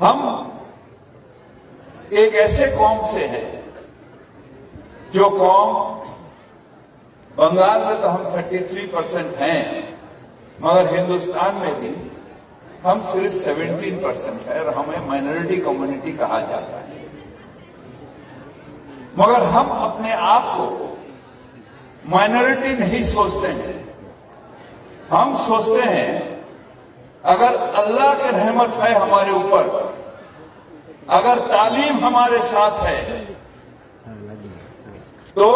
हम एक ऐसे कौम से हैं जो कौम बंगाल में तो हम 33 परसेंट हैं, मगर हिंदुस्तान में भी हम सिर्फ़ 17 परसेंट है और हमें माइनॉरिटी कम्युनिटी कहा जाता है। मगर हम अपने आप को माइनॉरिटी नहीं सोचते हैं। हम सोचते हैं, अगर अल्लाह की रहमत है हमारे ऊपर अगर तालीम हमारे साथ है तो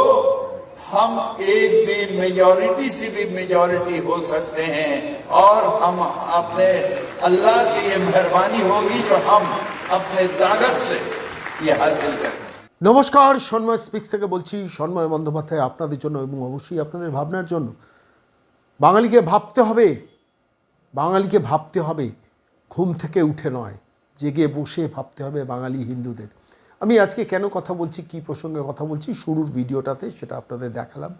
हम एक दिन मेजॉरिटी से भी मेजॉरिटी हो सकते हैं और हम अपने अल्लाह की ये मेहरबानी होगी जो हम अपने ताकत से ये हासिल करें নমস্কার সন্ময় স্পিক্স থেকে বলছি সন্ময় বন্দ্যোপাধ্যায় আপনাদের জন্য এবং অবশ্যই আপনাদের ভাবনার জন্য বাঙালিকে ভাবতে হবে বাঙালিকে ভাবতে হবে ঘুম থেকে উঠে নয় জেগে বসে ভাবতে হবে বাঙালি হিন্দুদের। আমি আজকে কেন কথা বলছি, কি প্রসঙ্গে কথা বলছি শুরুর ভিডিওটাতে সেটা আপনাদের দেখালাম।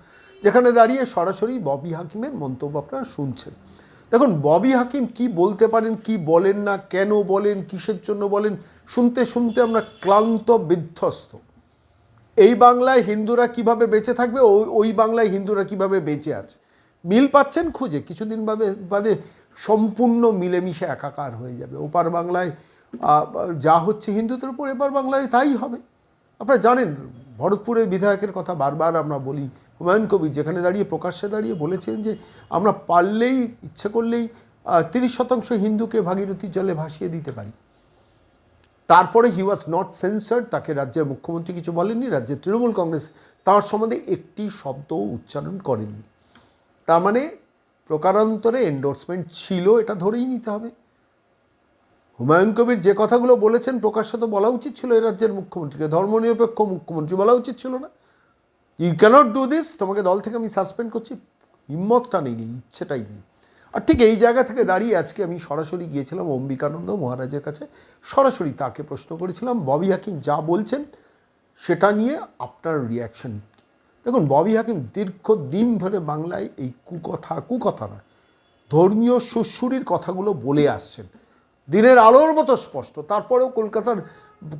যেখানে দাঁড়িয়ে সরাসরি ববি হাকিমের মন্তব্য আপনারা শুনছেন। দেখুন, ববি হাকিম কি বলতে পারেন, কি বলেন না, কেন বলেন, কিসের জন্য বলেন, শুনতে শুনতে আমরা ক্লান্ত, বিধ্বস্ত। এই বাংলায় হিন্দুরা কীভাবে বেঁচে থাকবে ওই ওই বাংলায় হিন্দুরা কীভাবে বেঁচে আছে? মিল পাচ্ছেন খুঁজে, কিছুদিন বাদে বাদে সম্পূর্ণ মিলেমিশে একাকার হয়ে যাবে। ওপার বাংলায় যা হচ্ছে হিন্দুদের উপর, এবার বাংলায় তাই হবে। আপনারা জানেন, ভরতপুরের বিধায়কের কথা বারবার আমরা বলি, হুমায়ুন কবির যেখানে দাঁড়িয়ে, প্রকাশ্যে দাঁড়িয়ে বলেছেন যে, আমরা পারলেই, ইচ্ছে করলেই তিরিশ শতাংশ হিন্দুকে ভাগীরথী জলে ভাসিয়ে দিতে পারি। তারপরে হি ওয়াজ নট সেন্সার্ড তাকে রাজ্যের মুখ্যমন্ত্রী কিছু বলেননি, রাজ্যের তৃণমূল কংগ্রেস তার সম্বন্ধে একটি শব্দও উচ্চারণ করেননি। তার মানে প্রকারান্তরে এন্ডোর্সমেন্ট ছিল, এটা ধরেই নিতে হবে। হুমায়ুন কবির যে কথাগুলো বলেছেন প্রকাশ্যে তো বলা উচিত ছিল এই রাজ্যের মুখ্যমন্ত্রীকে। ধর্মনিরপেক্ষ মুখ্যমন্ত্রী বলা উচিত ছিল না। ইউ ক্যানট ডু দিস তোমাকে দল থেকে আমি সাসপেন্ড করছি। হিম্মতটা নেই, ইচ্ছেটাই নেই। আর ঠিক এই জায়গা থেকে দাঁড়িয়ে আজকে আমি সরাসরি গিয়েছিলাম অম্বিকানন্দ মহারাজের কাছে। সরাসরি তাকে প্রশ্ন করেছিলাম, ববি হাকিম যা বলছেন, সেটা নিয়ে আপনার রিয়াকশন দেখুন, ববি হাকিম দীর্ঘদিন ধরে বাংলায় এই কুকথা কুকথা নয়, ধর্মীয় সুশ্রুরির কথাগুলো বলে আসছেন। দিনের আলোর মতো স্পষ্ট। তারপরেও কলকাতার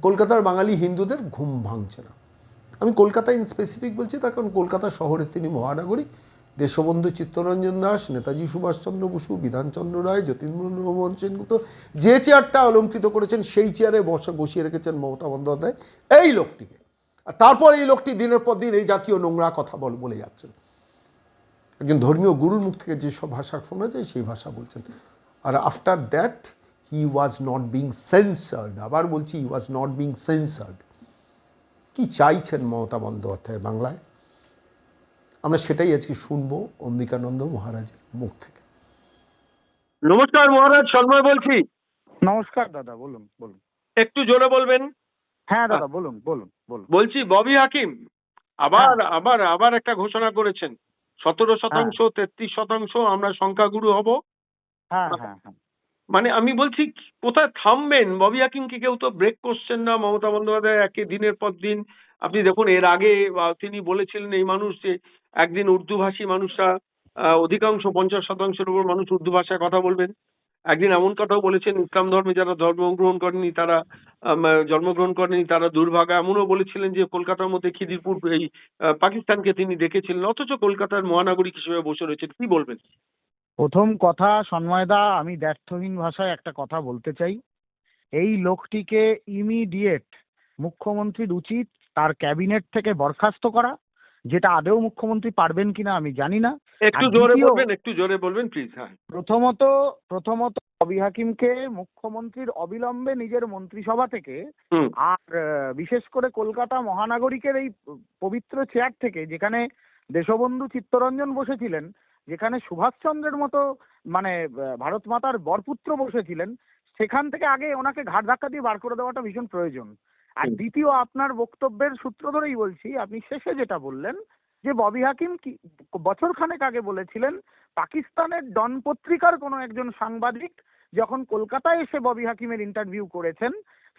কলকাতার বাঙালি হিন্দুদের ঘুম ভাঙছে না। আমি কলকাতা ইন স্পেসিফিক বলছি, তার কারণ কলকাতা শহরের তিনি মহানাগরিক। দেশবন্ধু চিত্তরঞ্জন দাস, নেতাজি সুভাষচন্দ্র বসু, বিধানচন্দ্র রায়, যতীন্দ্রমোহন সেনগুপ্ত, যে চেয়ারটা অলঙ্কৃত করেছেন, সেই চেয়ারে বসা, বসিয়ে রেখেছেন মমতা বন্দ্যোপাধ্যায়। এই লোকটিকে। আর তারপর এই লোকটি দিনের পর দিন এই জাতীয় নোংরা কথা বল, বলে যাচ্ছেন। একজন ধর্মীয় গুরুর মুখ থেকে যেসব ভাষা শোনা যায়, সেই ভাষা বলছেন। আর after that he was not being censored আবার বলছি হি ওয়াজ নট বিং সেন্সার্ড কি চাইছেন মমতা বন্দ্যোপাধ্যায় বাংলায়? আমরা সেটাই আজকে শুনব অম্বিকানন্দ মহারাজের মুখ থেকে। নমস্কার মহারাজ সন্ময় বলছি। নমস্কার দাদা বলুন বলুন। একটু জোরে বলবেন? হ্যাঁ দাদা বলুন বলুন বলুন। বলছি ববি হাকিম আবার আবার আবার একটা ঘোষণা করেছেন। সতেরো শতাংশ তেত্রিশ শতাংশ আমরা সংখ্যাগুরু হব। হ্যাঁ হ্যাঁ হ্যাঁ। মানে আমি বলছি কোথায় থামবেন? ববি হাকিমকে কেউ তো ব্রেক করছেন না। মমতা বন্দ্যোপাধ্যায় একে দিনের পর দিন। আপনি দেখুন এর আগে তিনি বলেছিলেন এই মানুষ যে একদিন উর্দুভাষী মানুষরা আহ, অধিকাংশ পঞ্চাশ শতাংশের উপর মানুষ উর্দু ভাষায় কথা বলবেন। একদিন এমন কথাও বলেছেন ইসলাম ধর্মে যারা জন্মগ্রহণ করেনি তারা জন্মগ্রহণ করেনি তারা দুর্ভাগা। এমনও বলেছিলেন যে কলকাতার মধ্যে খিদিরপুর এই পাকিস্তানকে তিনি দেখেছিলেন অথচ কলকাতার মহানাগরিক হিসেবে বসে রয়েছেন। কি বলবেন? প্রথম কথা সন্ময়দা আমি ব্যর্থহীন ভাষায় একটা কথা বলতে চাই। এই লোকটিকে ইমিডিয়েট মুখ্যমন্ত্রীর উচিত তার ক্যাবিনেট থেকে বরখাস্ত করা যেটা আদেও মুখ্যমন্ত্রী পারবেন কিনা আমি জানি না। একটু জোরে বলবেন একটু জোরে বলবেন প্লিজ হ্যাঁ। প্রথমত প্রথমত রবি হাকিমকে মুখ্যমন্ত্রীর অবিলম্বে নিজের মন্ত্রিসভা থেকে আর বিশেষ করে কলকাতা মহানগরিকের এই পবিত্র চেয়ার থেকে যেখানে দেশবন্ধু চিত্তরঞ্জন বসেছিলেন যেখানে সুভাষচন্দ্রের মতো মানে ভারত মাতার বরপুত্র বসেছিলেন সেখান থেকে আগে ওনাকে ঘাট ধাক্কা দিয়ে বার করে দেওয়াটা ভীষণ প্রয়োজন। আর দ্বিতীয় আপনার বক্তব্যের সূত্র ধরেই বলছি আপনি শেষে যেটা বললেন যে ববি হাকিম কি বছর খানেক আগে বলেছিলেন পাকিস্তানের ডন পত্রিকার কোনো একজন সাংবাদিক যখন কলকাতায় এসে ববি হাকিমের ইন্টারভিউ করেছেন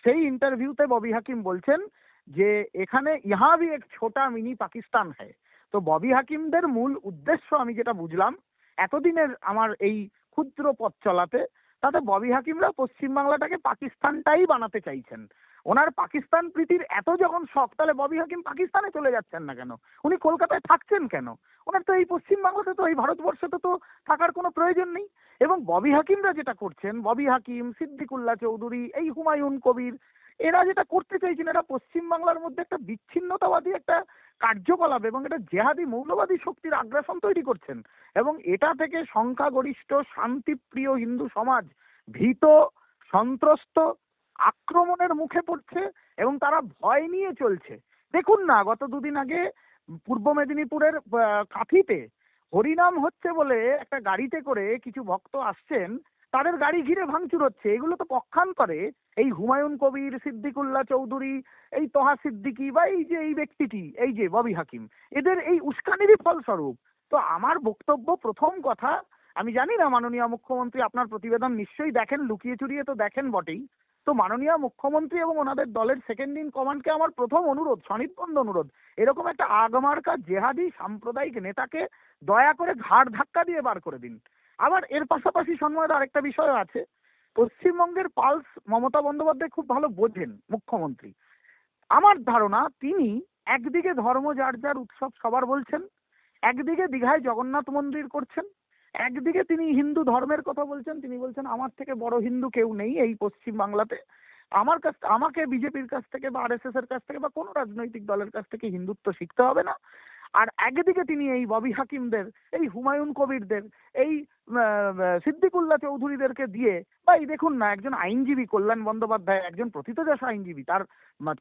সেই ইন্টারভিউতে ববি হাকিম বলছেন যে এখানে ইহা ভি এক ছোটা মিনি পাকিস্তান হ্যায়। তো ববি হাকিমদের মূল উদ্দেশ্য আমি যেটা বুঝলাম, এতদিনের আমার এই ক্ষুদ্র পথ চলাতে, তাতে ববি হাকিমরা পশ্চিমবাংলাটাকে পাকিস্তানটাই বানাতে চাইছেন। ওনার পাকিস্তান প্রীতির এত যখন শখ, তাহলে ববি হাকিম পাকিস্তানে চলে যাচ্ছেন না কেন? উনি কলকাতায় থাকছেন কেন? ওনার তো এই পশ্চিমবাংলাতে তো, এই ভারতবর্ষতে তো থাকার কোনো প্রয়োজন নেই। এবং ববি হাকিমরা যেটা করছেন, ববি হাকিম, সিদ্দিকুল্লাহ চৌধুরী, এই হুমায়ুন কবির এরা যেটা করতে চাইছেন, এরা পশ্চিমবাংলার মধ্যে একটা বিচ্ছিন্নতাবাদী একটা কার্যকলাপ এবং এটা জেহাদি মৌলবাদী শক্তির আগ্রাসন তৈরি করছেন। এবং এটা থেকে সংখ্যাগরিষ্ঠ, শান্তিপ্রিয় হিন্দু সমাজ ভীত, সন্ত্রস্ত, আক্রমণের মুখে পড়ছে এবং তারা ভয় নিয়ে চলছে। দেখুন না, গত দুদিন আগে পূর্ব মেদিনীপুরের কাঁথিতে হরিনাম হচ্ছে বলে একটা গাড়িতে করে কিছু ভক্ত আসছেন তাদের গাড়ি ঘিরে ভাঙচুর হচ্ছে। এগুলো তো পক্ষান্তরে এই হুমায়ুন কবির, সিদ্দিকুল্লাহ চৌধুরী, এই তোহা সিদ্দিকী বা এই যে এই ব্যক্তিটি, এই যে ববি হাকিম, এদের এই উস্কানিরই ফলস্বরূপ। তো আমার বক্তব্য প্রথম কথা, আমি জানি না মাননীয় মুখ্যমন্ত্রী আপনার প্রতিবেদন নিশ্চয়ই দেখেন, লুকিয়ে চুরিয়ে তো দেখেন বটেই। তো মাননীয় মুখ্যমন্ত্রী এবং ওনাদের দলের সেকেন্ড ইন কমান্ডকে আমার প্রথম অনুরোধ স্বনির্বন্ধ অনুরোধ, এরকম একটা আগমার্কা জেহাদি সাম্প্রদায়িক নেতাকে দয়া করে ঘাড় ধাক্কা দিয়ে বার করে দিন। আবার এর পাশাপাশি সন্ময়ের আরেকটা বিষয় আছে। পশ্চিমবঙ্গের পালস মমতা বন্দ্যোপাধ্যায় খুব ভালো বোঝেন মুখ্যমন্ত্রী। আমার ধারণা তিনি একদিকে ধর্ম যার যার উৎসব সবার বলছেন, একদিকে দীঘায় জগন্নাথ মন্দির করছেন, একদিকে তিনি হিন্দু ধর্মের কথা বলছেন, তিনি বলছেন, আমার থেকে বড় হিন্দু কেউ নেই এই পশ্চিম বাংলাতে। আমার কাছ আমাকে বিজেপির কাছ থেকে বা আরএসএস এর কাছ থেকে বা কোনো রাজনৈতিক দলের কাছ থেকে হিন্দুত্ব শিখতে হবে না। আর একদিকে তিনি এই ববি হাকিমদের, এই হুমায়ুন কবিরদের, এই সিদ্দিকুল্লাহ চৌধুরীদেরকে দিয়ে বা এই দেখুন না, একজন আইনজীবী, কল্যাণ বন্দ্যোপাধ্যায়, একজন প্রথিতযশ আইনজীবী, তার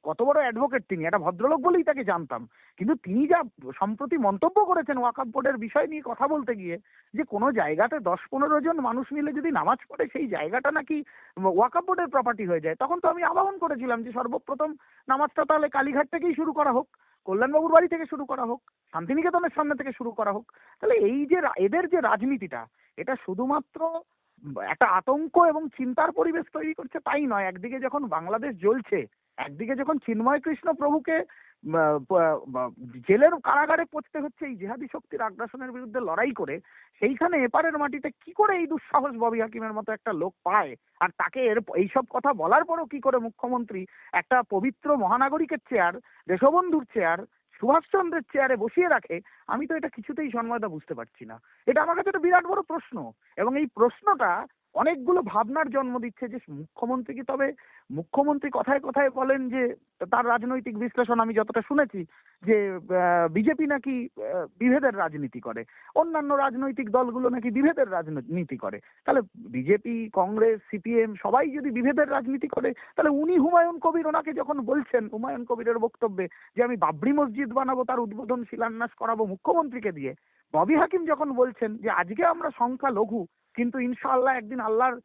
কত বড় অ্যাডভোকেট তিনি, একটা ভদ্রলোক বলেই তাকে জানতাম। কিন্তু তিনি যা সম্প্রতি মন্তব্য করেছেন ওয়াকাফ বোর্ডের বিষয় নিয়ে কথা বলতে গিয়ে, যে কোনো জায়গাতে দশ পনেরো জন মানুষ মিলে যদি নামাজ পড়ে, সেই জায়গাটা নাকি ওয়াকাফ বোর্ডের প্রপার্টি হয়ে যায়। তখন তো আমি আহ্বান করেছিলাম যে সর্বপ্রথম নামাজটা তাহলে কালীঘাট থেকেই শুরু করা হোক। কল্যাণবাবুর বাড়ি থেকে শুরু করা হোক, শান্তিনিকেতনের সামনে থেকে শুরু করা হোক, তাহলে এই যে এদের যে রাজনীতিটা, এটা শুধুমাত্র একটা আতঙ্ক এবং চিন্তার পরিবেশ তৈরি করছে তাই নয়। একদিকে যখন বাংলাদেশ জ্বলছে, একদিকে যখন চিন্ময় কৃষ্ণ প্রভুকে জেলের কারাগারে পড়তে হচ্ছে এই জেহাদি শক্তির আগ্রাসনের বিরুদ্ধে লড়াই করে, সেইখানে এপারের মাটিতে কি করে এই দুঃসাহস ববি হাকিমের মতো একটা লোক পায়? আর তাকে এর, এইসব কথা বলার পরও কি করে মুখ্যমন্ত্রী একটা পবিত্র মহানাগরিকের চেয়ার দেশবন্ধুর চেয়ার সুভাষচন্দ্রের চেয়ারে বসিয়ে রাখে? আমি তো এটা কিছুতেই সন্ময়দা বুঝতে পারছি না। এটা আমার কাছে একটা বিরাট বড় প্রশ্ন। এবং এই প্রশ্নটা অনেকগুলো ভাবনার জন্ম দিচ্ছে যে মুখ্যমন্ত্রী কি তবে মুখ্যমন্ত্রী কথায় কথায় বলেন যে, তার রাজনৈতিক বিশ্লেষণ আমি যতটা শুনেছি যে বিজেপি নাকি বিভেদের রাজনীতি করে। অন্যান্য রাজনৈতিক দলগুলো নাকি বিভেদের রাজনীতি করে। তাহলে বিজেপি, কংগ্রেস, সিপিএম সবাই যদি বিভেদের রাজনীতি করে, তাহলে উনি হুমায়ুন কবির ওনাকে যখন বলছেন, হুমায়ুন কবিরের বক্তব্যে যে আমি বাবরি মসজিদ বানাবো, তার উদ্বোধন শিলান্যাস করাবো মুখ্যমন্ত্রীকে দিয়ে, ববি হাকিম যখন বলছেন যে আজকে আমরা সংখ্যা লঘু কিন্তু ইনশাআল্লাহ একদিন আল্লাহর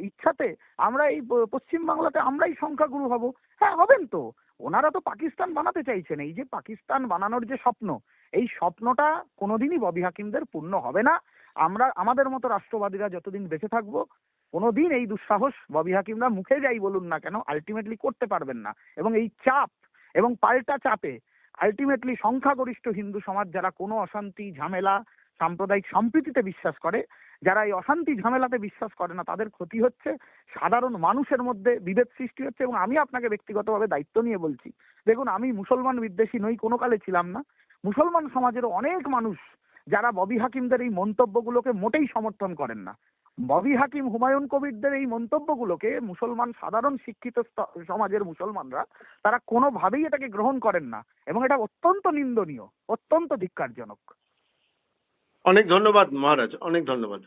ইচ্ছাতে আমরা এই পশ্চিম বাংলাতে আমরাই সংখ্যাগুরু হব। হ্যাঁ হবেন তো। ওনারা তো পাকিস্তান বানাতে চাইছেন। এই যে পাকিস্তান বানানোর যে স্বপ্ন, এই স্বপ্নটা কোনোদিনই ববি হাকিমদের পূর্ণ হবে না। আমরা, আমাদের মতো রাষ্ট্রবাদীরা যতদিন বেঁচে থাকব, কোনোদিন এই দুঃসাহস ববি হাকিমরা মুখে যাই বলুন না কেন আলটিমেটলি করতে পারবেন না। এবং এই চাপ এবং পাল্টা চাপে আলটিমেটলি সংখ্যাগরিষ্ঠ হিন্দু সমাজ যারা কোনো অশান্তি, ঝামেলা, সাম্প্রদায়িক সম্প্রীতিতে বিশ্বাস করে যারা এই অশান্তি ঝামেলাতে বিশ্বাস করে না, তাদের ক্ষতি হচ্ছে সাধারণ মানুষের মধ্যে বিভেদ সৃষ্টি হচ্ছে এবং আমি আপনাকে ব্যক্তিগতভাবে দায়িত্ব নিয়ে বলছি। দেখুন, আমি মুসলমান বিদ্বেষী নই, কোনো কালে ছিলাম না। মুসলমান সমাজের অনেক মানুষ যারা ববি হাকিমদের এই মন্তব্যগুলোকে মোটেই সমর্থন করেন না। ববি হাকিম হুমায়ুন কবিরদের এই মন্তব্যগুলোকে মুসলমান, সাধারণ শিক্ষিত সমাজের মুসলমানরা, তারা কোনোভাবেই এটাকে গ্রহণ করেন না এবং এটা অত্যন্ত নিন্দনীয়, অত্যন্ত ধিক্কারজনক। অনেক ধন্যবাদ মহারাজ অনেক ধন্যবাদ।